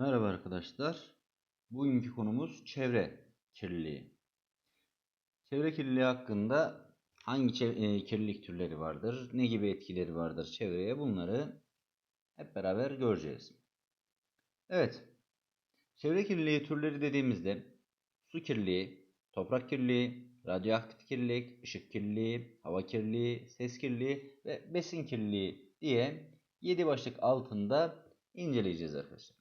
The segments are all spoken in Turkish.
Merhaba arkadaşlar. Bugünkü konumuz çevre kirliliği. Çevre kirliliği hakkında hangi e, kirlilik türleri vardır, ne gibi etkileri vardır çevreye bunları hep beraber göreceğiz. Evet, çevre kirliliği türleri dediğimizde su kirliliği, toprak kirliliği, radyoaktif kirlilik, ışık kirliliği, hava kirliliği, ses kirliliği ve besin kirliliği diye 7 başlık altında inceleyeceğiz arkadaşlar.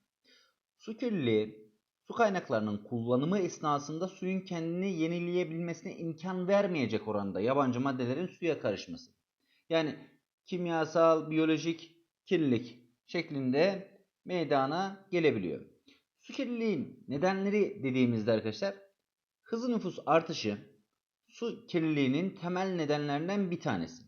Su kirliliği, su kaynaklarının kullanımı esnasında suyun kendini yenileyebilmesine imkan vermeyecek oranda yabancı maddelerin suya karışması. Yani kimyasal, biyolojik kirlilik şeklinde meydana gelebiliyor. Su kirliliğin nedenleri dediğimizde arkadaşlar hızlı nüfus artışı su kirliliğinin temel nedenlerinden bir tanesi.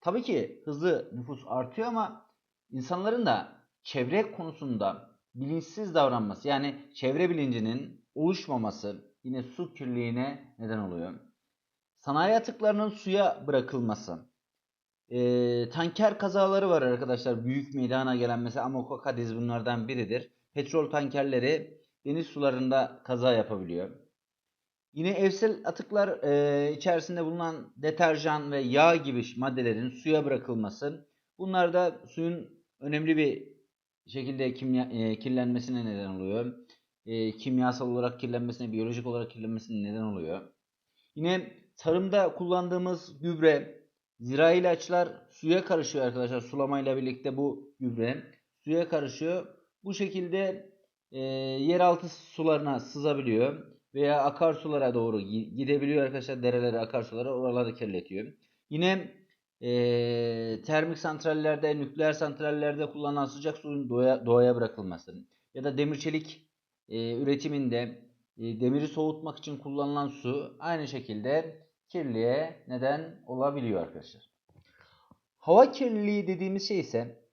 Tabii ki hızlı nüfus artıyor ama insanların da çevre konusunda bilinçsiz davranması yani çevre bilincinin oluşmaması yine su kirliliğine neden oluyor. Sanayi atıklarının suya bırakılması. Ee, tanker kazaları var arkadaşlar. Büyük meydana gelen mesela Amoco Cadiz bunlardan biridir. Petrol tankerleri deniz sularında kaza yapabiliyor. Yine evsel atıklar e, içerisinde bulunan deterjan ve yağ gibi maddelerin suya bırakılması. Bunlar da suyun önemli bir şekilde kimya, e, kirlenmesine neden oluyor. E, kimyasal olarak kirlenmesine, biyolojik olarak kirlenmesine neden oluyor. Yine tarımda kullandığımız gübre, zirai ilaçlar suya karışıyor arkadaşlar. Sulamayla birlikte bu gübre suya karışıyor. Bu şekilde e, yeraltı sularına sızabiliyor veya akarsulara doğru gi- gidebiliyor arkadaşlar. Derelere, akarsulara oraları kirletiyor. Yine e, termik santrallerde, nükleer santrallerde kullanılan sıcak suyun doğaya, doğaya bırakılması ya da demir çelik e, üretiminde e, demiri soğutmak için kullanılan su aynı şekilde kirliliğe neden olabiliyor arkadaşlar. Hava kirliliği dediğimiz şey ise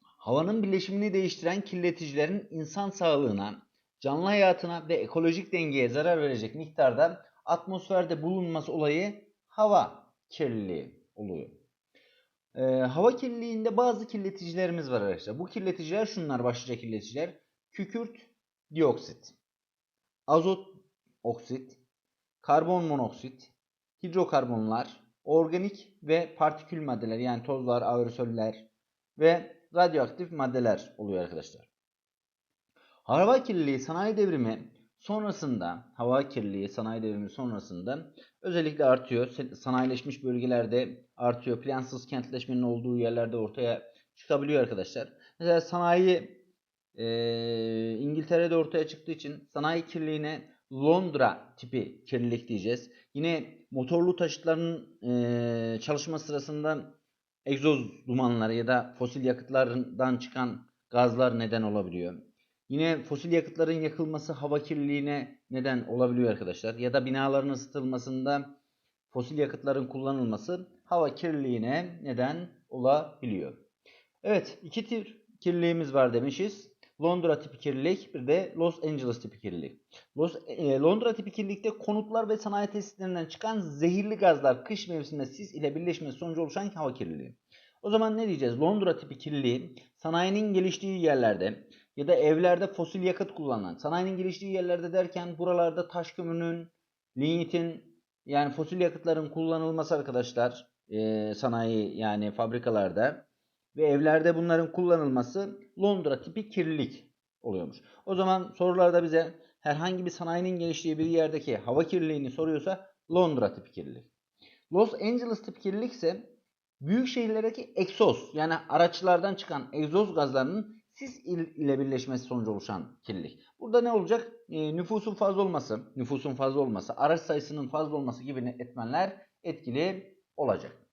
havanın bileşimini değiştiren kirleticilerin insan sağlığına, canlı hayatına ve ekolojik dengeye zarar verecek miktarda atmosferde bulunması olayı hava kirliliği oluyor. Ee, hava kirliliğinde bazı kirleticilerimiz var arkadaşlar. Bu kirleticiler şunlar başlıca kirleticiler. Kükürt dioksit, azot oksit, karbon monoksit, hidrokarbonlar, organik ve partikül maddeler yani tozlar, aerosoller ve radyoaktif maddeler oluyor arkadaşlar. Hava kirliliği sanayi devrimi sonrasında, hava kirliliği sanayi devrimi sonrasında özellikle artıyor. Sanayileşmiş bölgelerde artıyor. Plansız kentleşmenin olduğu yerlerde ortaya çıkabiliyor arkadaşlar. Mesela sanayi e, İngiltere'de ortaya çıktığı için sanayi kirliliğine Londra tipi kirlilik diyeceğiz. Yine motorlu taşıtların e, çalışma sırasında egzoz dumanları ya da fosil yakıtlardan çıkan gazlar neden olabiliyor. Yine fosil yakıtların yakılması hava kirliliğine neden olabiliyor arkadaşlar. Ya da binaların ısıtılmasında fosil yakıtların kullanılması hava kirliliğine neden olabiliyor. Evet iki tür kirliliğimiz var demişiz. Londra tipi kirlilik bir de Los Angeles tipi kirlilik. Los, e, Londra tipi kirlilikte konutlar ve sanayi tesislerinden çıkan zehirli gazlar kış mevsiminde sis ile birleşmesi sonucu oluşan hava kirliliği. O zaman ne diyeceğiz? Londra tipi kirliliği sanayinin geliştiği yerlerde ya da evlerde fosil yakıt kullanılan, sanayinin geliştiği yerlerde derken buralarda taş kömürünün, lignitin yani fosil yakıtların kullanılması arkadaşlar e, sanayi yani fabrikalarda ve evlerde bunların kullanılması Londra tipi kirlilik oluyormuş. O zaman sorularda bize herhangi bir sanayinin geliştiği bir yerdeki hava kirliliğini soruyorsa Londra tipi kirlilik. Los Angeles tipi kirlilik ise büyük şehirlerdeki egzoz yani araçlardan çıkan egzoz gazlarının sis ile birleşmesi sonucu oluşan kirlilik. Burada ne olacak? E, nüfusun fazla olması, nüfusun fazla olması, araç sayısının fazla olması gibi etmenler etkili olacak.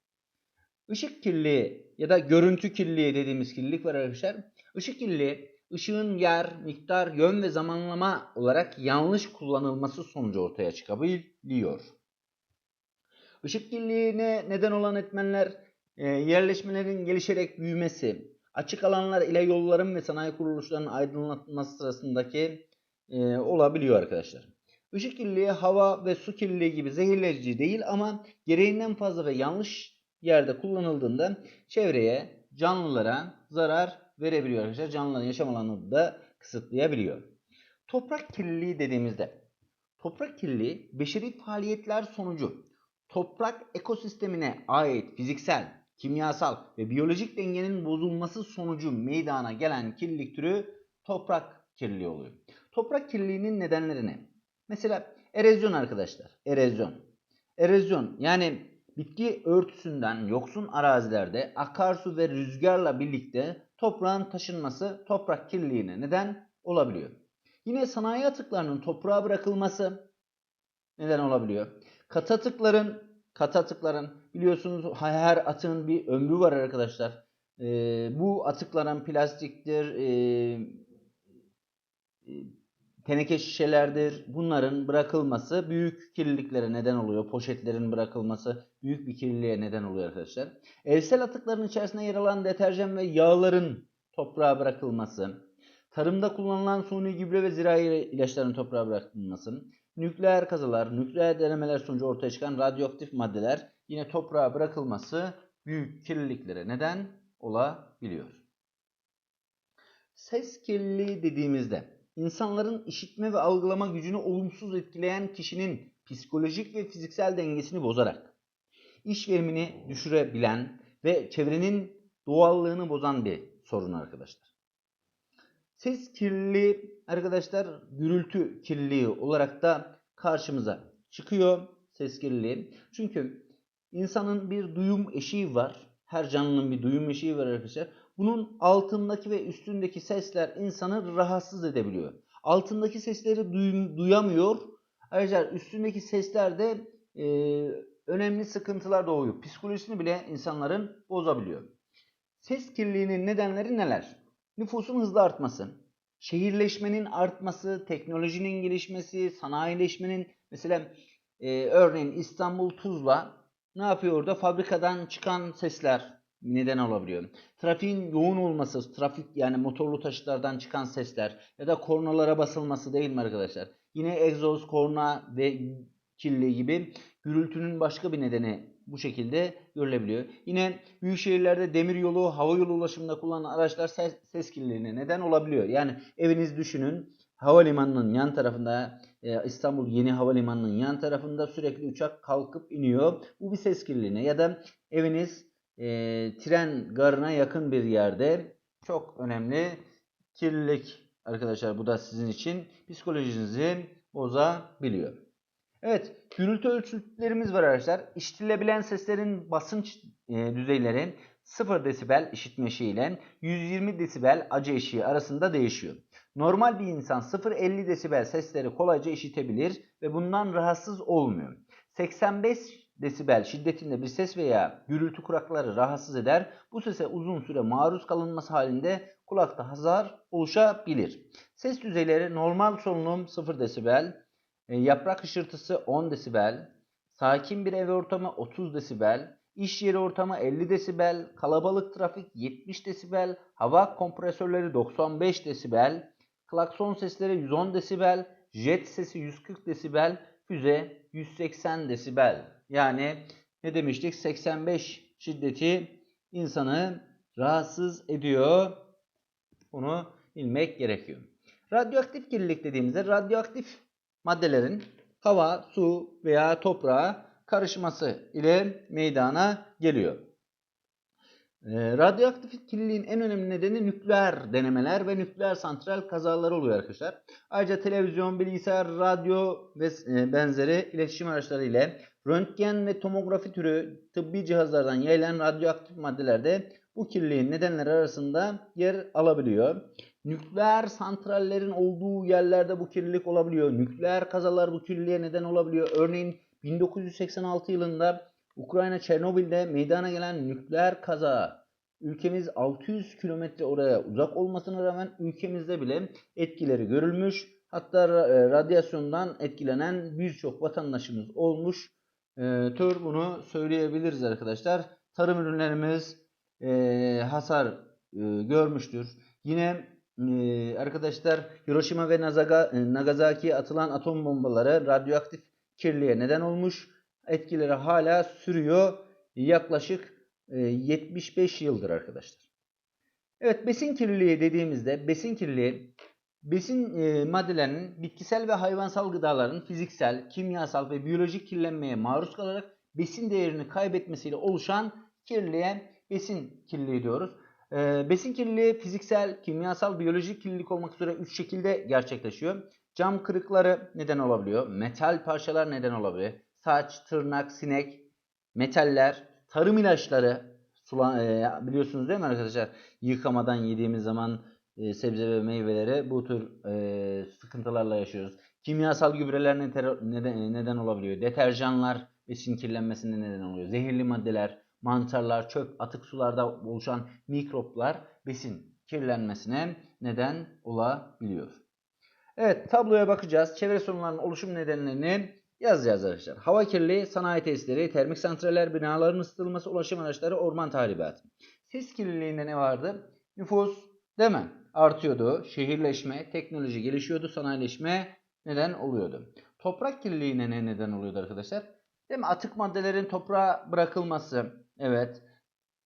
Işık kirliliği ya da görüntü kirliliği dediğimiz kirlilik var arkadaşlar. Işık kirliliği ışığın yer, miktar, yön ve zamanlama olarak yanlış kullanılması sonucu ortaya çıkabiliyor. Işık kirliliğine neden olan etmenler e, yerleşmelerin gelişerek büyümesi, açık alanlar ile yolların ve sanayi kuruluşlarının aydınlatılması sırasındaki e, olabiliyor arkadaşlar. Işık kirliliği hava ve su kirliliği gibi zehirleyici değil ama gereğinden fazla ve yanlış yerde kullanıldığında çevreye, canlılara zarar verebiliyor arkadaşlar. Canlıların yaşam alanını da kısıtlayabiliyor. Toprak kirliliği dediğimizde toprak kirliliği beşeri faaliyetler sonucu toprak ekosistemine ait fiziksel, kimyasal ve biyolojik dengenin bozulması sonucu meydana gelen kirlilik türü toprak kirliliği oluyor. Toprak kirliliğinin nedenleri ne? Mesela erozyon arkadaşlar. Erozyon. Erozyon yani bitki örtüsünden yoksun arazilerde akarsu ve rüzgarla birlikte toprağın taşınması toprak kirliliğine neden olabiliyor. Yine sanayi atıklarının toprağa bırakılması neden olabiliyor. Katı atıkların, katı atıkların biliyorsunuz her atığın bir ömrü var arkadaşlar. Ee, bu atıkların plastiktir, e, e, teneke şişelerdir. Bunların bırakılması büyük kirliliklere neden oluyor. Poşetlerin bırakılması büyük bir kirliliğe neden oluyor arkadaşlar. Evsel atıkların içerisinde yer alan deterjan ve yağların toprağa bırakılması, tarımda kullanılan suni gübre ve zirai ilaçların toprağa bırakılması, nükleer kazılar, nükleer denemeler sonucu ortaya çıkan radyoaktif maddeler yine toprağa bırakılması büyük kirliliklere neden olabiliyor. Ses kirliliği dediğimizde insanların işitme ve algılama gücünü olumsuz etkileyen kişinin psikolojik ve fiziksel dengesini bozarak iş verimini düşürebilen ve çevrenin doğallığını bozan bir sorun arkadaşlar. Ses kirliliği arkadaşlar gürültü kirliliği olarak da karşımıza çıkıyor ses kirliliği. Çünkü insanın bir duyum eşiği var. Her canlının bir duyum eşiği var arkadaşlar. Bunun altındaki ve üstündeki sesler insanı rahatsız edebiliyor. Altındaki sesleri duy, duyamıyor. Ayrıca üstündeki sesler de e, önemli sıkıntılar doğuyor. Psikolojisini bile insanların bozabiliyor. Ses kirliliğinin nedenleri neler? Nüfusun hızlı artması, şehirleşmenin artması, teknolojinin gelişmesi, sanayileşmenin mesela e, örneğin İstanbul Tuzla ne yapıyor orada? Fabrikadan çıkan sesler neden olabiliyor. Trafiğin yoğun olması, trafik yani motorlu taşıtlardan çıkan sesler ya da kornalara basılması değil mi arkadaşlar? Yine egzoz, korna ve kirli gibi gürültünün başka bir nedeni bu şekilde görülebiliyor. Yine büyük şehirlerde demir yolu, hava yolu ulaşımında kullanılan araçlar ses, ses kirliliğine neden olabiliyor. Yani eviniz düşünün havalimanının yan tarafında İstanbul Yeni Havalimanı'nın yan tarafında sürekli uçak kalkıp iniyor. Bu bir ses kirliliğine ya da eviniz e, tren garına yakın bir yerde çok önemli kirlilik arkadaşlar bu da sizin için psikolojinizi bozabiliyor. Evet gürültü ölçütlerimiz var arkadaşlar. İşitilebilen seslerin basınç e, düzeyleri 0 desibel işitme eşiği ile 120 desibel acı eşiği arasında değişiyor. Normal bir insan 0-50 desibel sesleri kolayca işitebilir ve bundan rahatsız olmuyor. 85 desibel şiddetinde bir ses veya gürültü kulakları rahatsız eder. Bu sese uzun süre maruz kalınması halinde kulakta hasar oluşabilir. Ses düzeyleri normal solunum 0 desibel, e, yaprak hışırtısı 10 desibel, sakin bir ev ortamı 30 desibel, iş yeri ortamı 50 desibel, kalabalık trafik 70 desibel, hava kompresörleri 95 desibel, klakson sesleri 110 desibel, jet sesi 140 desibel, füze 180 desibel. Yani ne demiştik? 85 şiddeti insanı rahatsız ediyor. Bunu bilmek gerekiyor. Radyoaktif kirlilik dediğimizde radyoaktif maddelerin hava, su veya toprağa karışması ile meydana geliyor. E, radyoaktif kirliliğin en önemli nedeni nükleer denemeler ve nükleer santral kazaları oluyor arkadaşlar. Ayrıca televizyon, bilgisayar, radyo ve e, benzeri iletişim araçları ile röntgen ve tomografi türü tıbbi cihazlardan yayılan radyoaktif maddeler de bu kirliliğin nedenleri arasında yer alabiliyor. Nükleer santrallerin olduğu yerlerde bu kirlilik olabiliyor. Nükleer kazalar bu kirliliğe neden olabiliyor. Örneğin 1986 yılında Ukrayna Çernobil'de meydana gelen nükleer kaza ülkemiz 600 kilometre oraya uzak olmasına rağmen ülkemizde bile etkileri görülmüş. Hatta e, radyasyondan etkilenen birçok vatandaşımız olmuş. E, tür bunu söyleyebiliriz arkadaşlar. Tarım ürünlerimiz e, hasar e, görmüştür. Yine e, arkadaşlar Hiroşima ve Nagasaki'ye atılan atom bombaları radyoaktif kirliliğe neden olmuş etkileri hala sürüyor. Yaklaşık 75 e, yıldır arkadaşlar. Evet besin kirliliği dediğimizde besin kirliliği besin e, maddelerinin bitkisel ve hayvansal gıdaların fiziksel, kimyasal ve biyolojik kirlenmeye maruz kalarak besin değerini kaybetmesiyle oluşan kirliliğe besin kirliliği diyoruz. E, besin kirliliği fiziksel, kimyasal, biyolojik kirlilik olmak üzere 3 şekilde gerçekleşiyor. Cam kırıkları neden olabiliyor. Metal parçalar neden olabiliyor. Saç, tırnak, sinek, metaller, tarım ilaçları sula, e, biliyorsunuz değil mi arkadaşlar? Yıkamadan yediğimiz zaman e, sebze ve meyveleri bu tür e, sıkıntılarla yaşıyoruz. Kimyasal gübreler neden, neden, neden olabiliyor. Deterjanlar besin kirlenmesine neden oluyor. Zehirli maddeler, mantarlar, çöp, atık sularda oluşan mikroplar besin kirlenmesine neden olabiliyor. Evet tabloya bakacağız. Çevre sorunlarının oluşum nedenlerini yazacağız arkadaşlar. Hava kirliliği, sanayi tesisleri, termik santraller, binaların ısıtılması, ulaşım araçları, orman tahribatı. Ses kirliliğinde ne vardı? Nüfus, değil mi? Artıyordu. Şehirleşme, teknoloji gelişiyordu. Sanayileşme neden oluyordu. Toprak kirliliğine ne neden oluyordu arkadaşlar? Değil mi? Atık maddelerin toprağa bırakılması. Evet.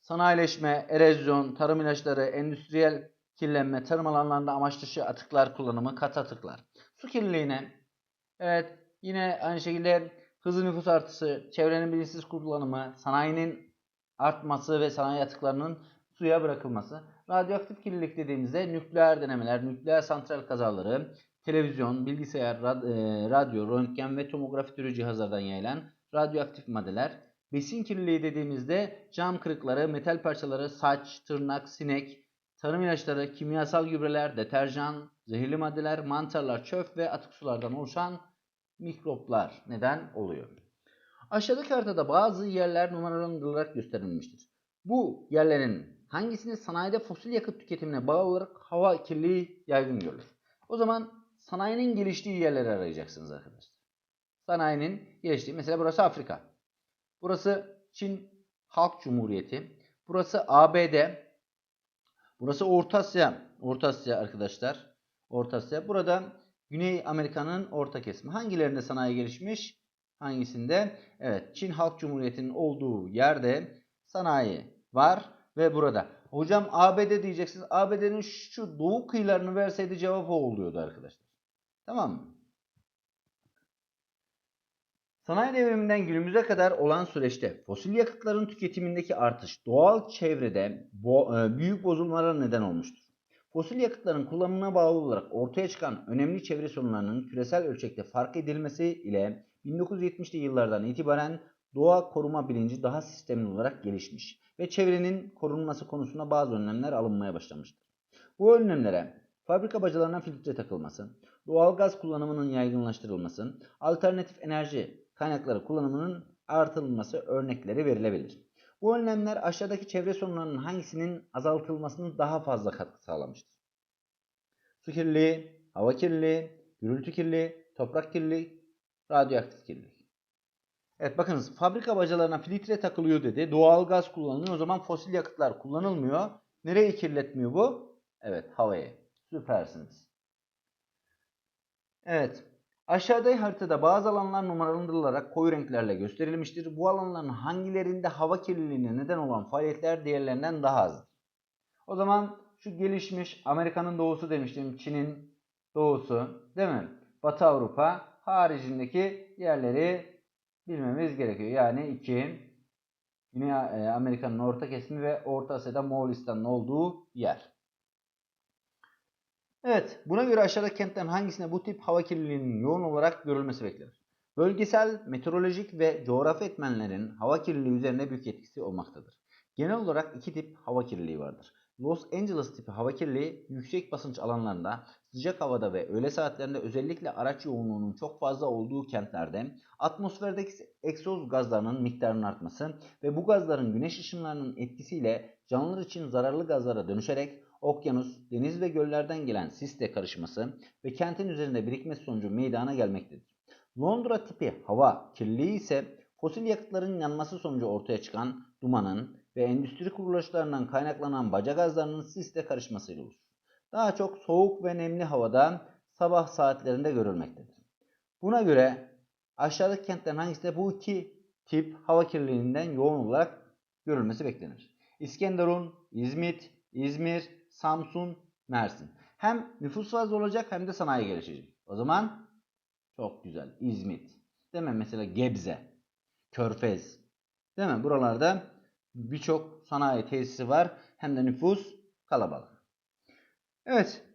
Sanayileşme, erozyon, tarım ilaçları, endüstriyel kirlenme, tarım alanlarında amaç dışı atıklar kullanımı, kat atıklar. Su kirliliğine, evet yine aynı şekilde hızlı nüfus artışı, çevrenin bilinçsiz kullanımı, sanayinin artması ve sanayi atıklarının suya bırakılması. Radyoaktif kirlilik dediğimizde nükleer denemeler, nükleer santral kazaları, televizyon, bilgisayar, e, radyo, röntgen ve tomografi türü cihazlardan yayılan radyoaktif maddeler. Besin kirliliği dediğimizde cam kırıkları, metal parçaları, saç, tırnak, sinek, tarım ilaçları, kimyasal gübreler, deterjan, zehirli maddeler, mantarlar, çöp ve atık sulardan oluşan mikroplar neden oluyor. Aşağıdaki haritada bazı yerler numaralandırılarak gösterilmiştir. Bu yerlerin hangisinde sanayide fosil yakıt tüketimine bağlı olarak hava kirliliği yaygın görülür? O zaman sanayinin geliştiği yerleri arayacaksınız arkadaşlar. Sanayinin geliştiği, mesela burası Afrika. Burası Çin Halk Cumhuriyeti. Burası ABD. Burası Orta Asya. Orta Asya arkadaşlar. Orta Asya. Burada Güney Amerika'nın orta kesimi. Hangilerinde sanayi gelişmiş? Hangisinde? Evet, Çin Halk Cumhuriyeti'nin olduğu yerde sanayi var ve burada. Hocam ABD diyeceksiniz. ABD'nin şu doğu kıyılarını verseydi cevap o oluyordu arkadaşlar. Tamam mı? Sanayi devriminden günümüze kadar olan süreçte fosil yakıtların tüketimindeki artış doğal çevrede bo e, büyük bozulmalara neden olmuştur. Fosil yakıtların kullanımına bağlı olarak ortaya çıkan önemli çevre sorunlarının küresel ölçekte fark edilmesi ile 1970'li yıllardan itibaren doğa koruma bilinci daha sistemli olarak gelişmiş ve çevrenin korunması konusunda bazı önlemler alınmaya başlamıştır. Bu önlemlere fabrika bacalarına filtre takılması, doğal gaz kullanımının yaygınlaştırılması, alternatif enerji kaynakları kullanımının artırılması örnekleri verilebilir. Bu önlemler aşağıdaki çevre sorunlarının hangisinin azaltılmasını daha fazla katkı sağlamıştır? Su kirliliği, hava kirliliği, gürültü kirliliği, toprak kirliliği, radyoaktif kirlilik. Evet bakınız fabrika bacalarına filtre takılıyor dedi. Doğal gaz kullanılıyor. O zaman fosil yakıtlar kullanılmıyor. Nereyi kirletmiyor bu? Evet havayı. Süpersiniz. Evet. Aşağıda haritada bazı alanlar numaralandırılarak koyu renklerle gösterilmiştir. Bu alanların hangilerinde hava kirliliğine neden olan faaliyetler diğerlerinden daha azdır? O zaman şu gelişmiş Amerika'nın doğusu demiştim. Çin'in doğusu değil mi? Batı Avrupa haricindeki yerleri bilmemiz gerekiyor. Yani 2 Güney e, Amerika'nın orta kesimi ve Orta Asya'da Moğolistan'ın olduğu yer. Evet, buna göre aşağıda kentlerin hangisinde bu tip hava kirliliğinin yoğun olarak görülmesi beklenir? Bölgesel, meteorolojik ve coğrafi etmenlerin hava kirliliği üzerinde büyük etkisi olmaktadır. Genel olarak iki tip hava kirliliği vardır. Los Angeles tipi hava kirliliği yüksek basınç alanlarında, sıcak havada ve öğle saatlerinde özellikle araç yoğunluğunun çok fazla olduğu kentlerde atmosferdeki egzoz gazlarının miktarının artması ve bu gazların güneş ışınlarının etkisiyle canlılar için zararlı gazlara dönüşerek okyanus, deniz ve göllerden gelen sisle karışması ve kentin üzerinde birikmesi sonucu meydana gelmektedir. Londra tipi hava kirliliği ise fosil yakıtların yanması sonucu ortaya çıkan dumanın ve endüstri kuruluşlarından kaynaklanan baca gazlarının sisle karışmasıyla olur. Daha çok soğuk ve nemli havada sabah saatlerinde görülmektedir. Buna göre aşağıdaki kentlerin hangisinde bu iki tip hava kirliliğinden yoğun olarak görülmesi beklenir? İskenderun, İzmit, İzmir, Samsun, Mersin. Hem nüfus fazla olacak hem de sanayi gelişecek. O zaman çok güzel. İzmit. Değil mi? Mesela Gebze. Körfez. Değil mi? Buralarda birçok sanayi tesisi var. Hem de nüfus kalabalık. Evet.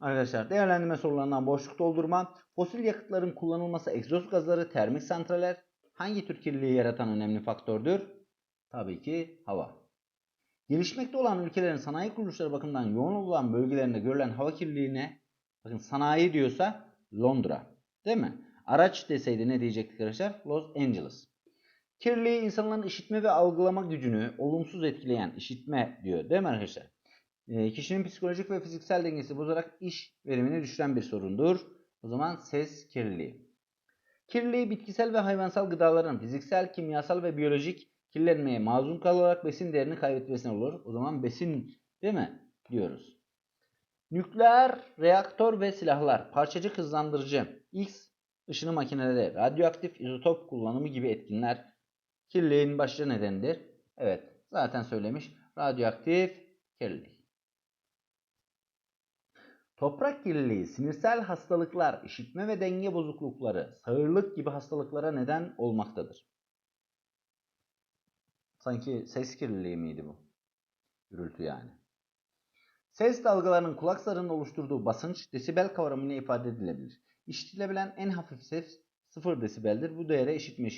Arkadaşlar değerlendirme sorularından boşluk doldurma. Fosil yakıtların kullanılması egzoz gazları, termik santraller hangi tür kirliliği yaratan önemli faktördür? Tabii ki hava. Gelişmekte olan ülkelerin sanayi kuruluşları bakımından yoğun olan bölgelerinde görülen hava kirliliğine bakın sanayi diyorsa Londra değil mi? Araç deseydi ne diyecektik arkadaşlar? Los Angeles. Kirliliği insanların işitme ve algılama gücünü olumsuz etkileyen işitme diyor değil mi arkadaşlar? E, kişinin psikolojik ve fiziksel dengesi bozarak iş verimini düşüren bir sorundur. O zaman ses kirliliği. Kirliliği bitkisel ve hayvansal gıdaların fiziksel, kimyasal ve biyolojik kirlenmeye mazun kalarak besin değerini kaybetmesine olur. O zaman besin değil mi diyoruz. Nükleer reaktör ve silahlar, parçacık hızlandırıcı, X ışını makineleri, radyoaktif izotop kullanımı gibi etkinler kirliliğin başlıca nedenidir. Evet zaten söylemiş radyoaktif kirlilik. Toprak kirliliği, sinirsel hastalıklar, işitme ve denge bozuklukları, sağırlık gibi hastalıklara neden olmaktadır. Sanki ses kirliliği miydi bu? Gürültü yani. Ses dalgalarının kulak zarının oluşturduğu basınç desibel kavramıyla ifade edilebilir. İşitilebilen en hafif ses 0 desibeldir. Bu değere işitme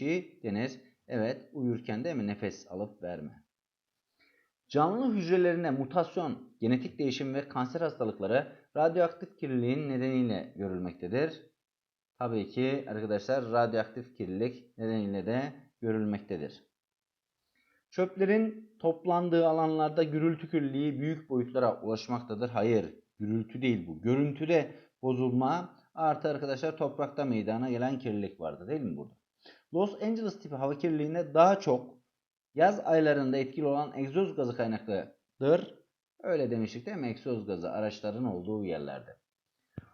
denir. Evet, uyurken de mi nefes alıp verme. Canlı hücrelerine mutasyon, genetik değişim ve kanser hastalıkları radyoaktif kirliliğin nedeniyle görülmektedir. Tabii ki arkadaşlar radyoaktif kirlilik nedeniyle de görülmektedir. Çöplerin toplandığı alanlarda gürültü kirliliği büyük boyutlara ulaşmaktadır. Hayır, gürültü değil bu. Görüntüde bozulma artı arkadaşlar toprakta meydana gelen kirlilik vardı değil mi burada? Los Angeles tipi hava kirliliğine daha çok yaz aylarında etkili olan egzoz gazı kaynaklıdır. Öyle demiştik değil mi? Egzoz gazı araçların olduğu yerlerde.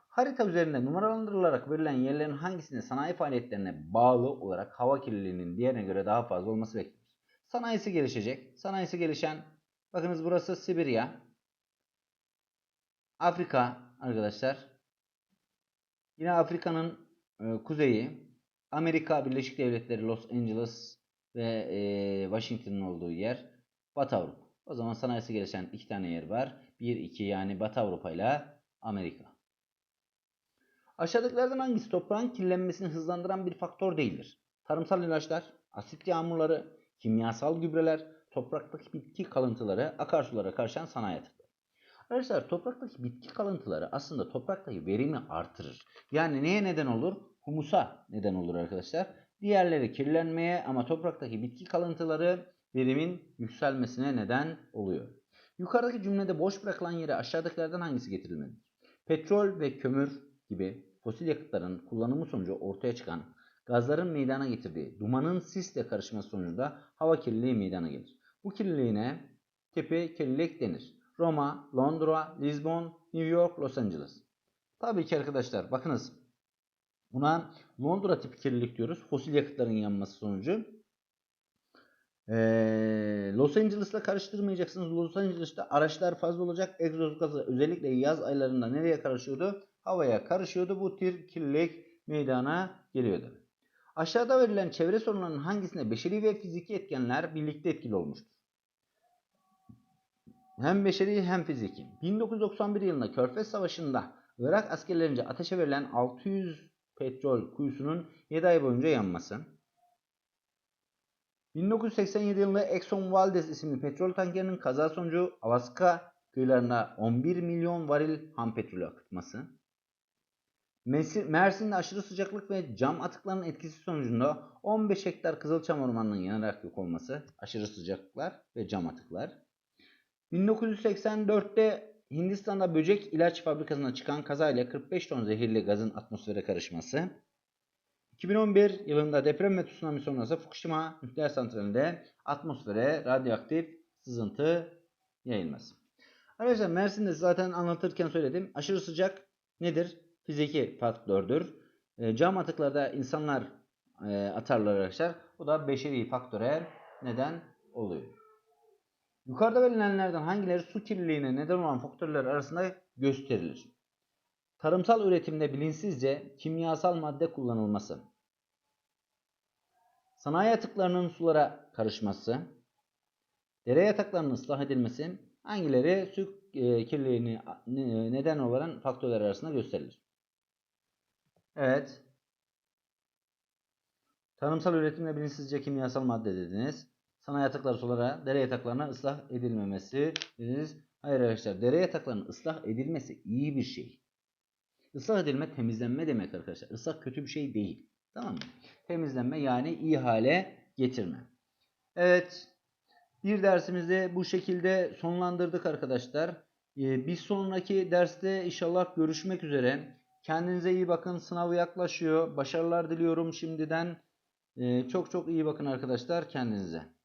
Harita üzerinde numaralandırılarak verilen yerlerin hangisinde sanayi faaliyetlerine bağlı olarak hava kirliliğinin diğerine göre daha fazla olması beklenir? Sanayisi gelişecek. Sanayisi gelişen bakınız burası Sibirya. Afrika arkadaşlar. Yine Afrika'nın e, kuzeyi. Amerika Birleşik Devletleri Los Angeles ve e, Washington'ın olduğu yer. Batı Avrupa. O zaman sanayisi gelişen iki tane yer var. Bir, iki yani Batı Avrupa ile Amerika. Aşağıdakilerden hangisi toprağın kirlenmesini hızlandıran bir faktör değildir? Tarımsal ilaçlar, asit yağmurları, kimyasal gübreler, topraktaki bitki kalıntıları, akarsulara karışan sanayi atıkları. Arkadaşlar topraktaki bitki kalıntıları aslında topraktaki verimi artırır. Yani neye neden olur? Humusa neden olur arkadaşlar. Diğerleri kirlenmeye ama topraktaki bitki kalıntıları verimin yükselmesine neden oluyor. Yukarıdaki cümlede boş bırakılan yere aşağıdakilerden hangisi getirilmelidir? Petrol ve kömür gibi fosil yakıtların kullanımı sonucu ortaya çıkan gazların meydana getirdiği dumanın sisle karışması sonucunda hava kirliliği meydana gelir. Bu kirliliğine tipi kirlilik denir. Roma, Londra, Lisbon, New York, Los Angeles. Tabii ki arkadaşlar bakınız buna Londra tipi kirlilik diyoruz. Fosil yakıtların yanması sonucu. Ee, Los Angeles'la karıştırmayacaksınız. Los Angeles'ta araçlar fazla olacak. Egzoz gazı özellikle yaz aylarında nereye karışıyordu? Havaya karışıyordu. Bu tür kirlilik meydana geliyordu. Aşağıda verilen çevre sorunlarının hangisinde beşeri ve fiziki etkenler birlikte etkili olmuştur? Hem beşeri hem fiziki. 1991 yılında Körfez Savaşı'nda Irak askerlerince ateşe verilen 600 petrol kuyusunun 7 ay boyunca yanması. 1987 yılında Exxon Valdez isimli petrol tankerinin kaza sonucu Alaska kıyılarına 11 milyon varil ham petrol akıtması. Mersin'de aşırı sıcaklık ve cam atıklarının etkisi sonucunda 15 hektar kızılçam ormanının yanarak yok olması, aşırı sıcaklıklar ve cam atıklar. 1984'te Hindistan'da böcek ilaç fabrikasına çıkan kazayla 45 ton zehirli gazın atmosfere karışması. 2011 yılında deprem ve tsunami sonrası Fukushima nükleer santralinde atmosfere radyoaktif sızıntı yayılması. Arkadaşlar Mersin'de zaten anlatırken söyledim. Aşırı sıcak nedir? Fiziki faktördür. E, cam atıklarda insanlar e, atarlar arkadaşlar. Bu da beşeri faktöre neden oluyor. Yukarıda verilenlerden hangileri su kirliliğine neden olan faktörler arasında gösterilir? Tarımsal üretimde bilinçsizce kimyasal madde kullanılması, sanayi atıklarının sulara karışması, dere yataklarının ıslah edilmesi hangileri su e, kirliliğine e, neden olan faktörler arasında gösterilir? Evet. Tarımsal üretimde bilinçsizce kimyasal madde dediniz. Sanayi atıkları sulara, dere yataklarına ıslah edilmemesi dediniz. Hayır arkadaşlar, dere yataklarının ıslah edilmesi iyi bir şey. Islah edilme temizlenme demek arkadaşlar. Islah kötü bir şey değil. Tamam mı? Temizlenme yani iyi hale getirme. Evet. Bir dersimizi bu şekilde sonlandırdık arkadaşlar. Ee, bir sonraki derste inşallah görüşmek üzere. Kendinize iyi bakın. Sınavı yaklaşıyor. Başarılar diliyorum şimdiden. Ee, çok çok iyi bakın arkadaşlar kendinize.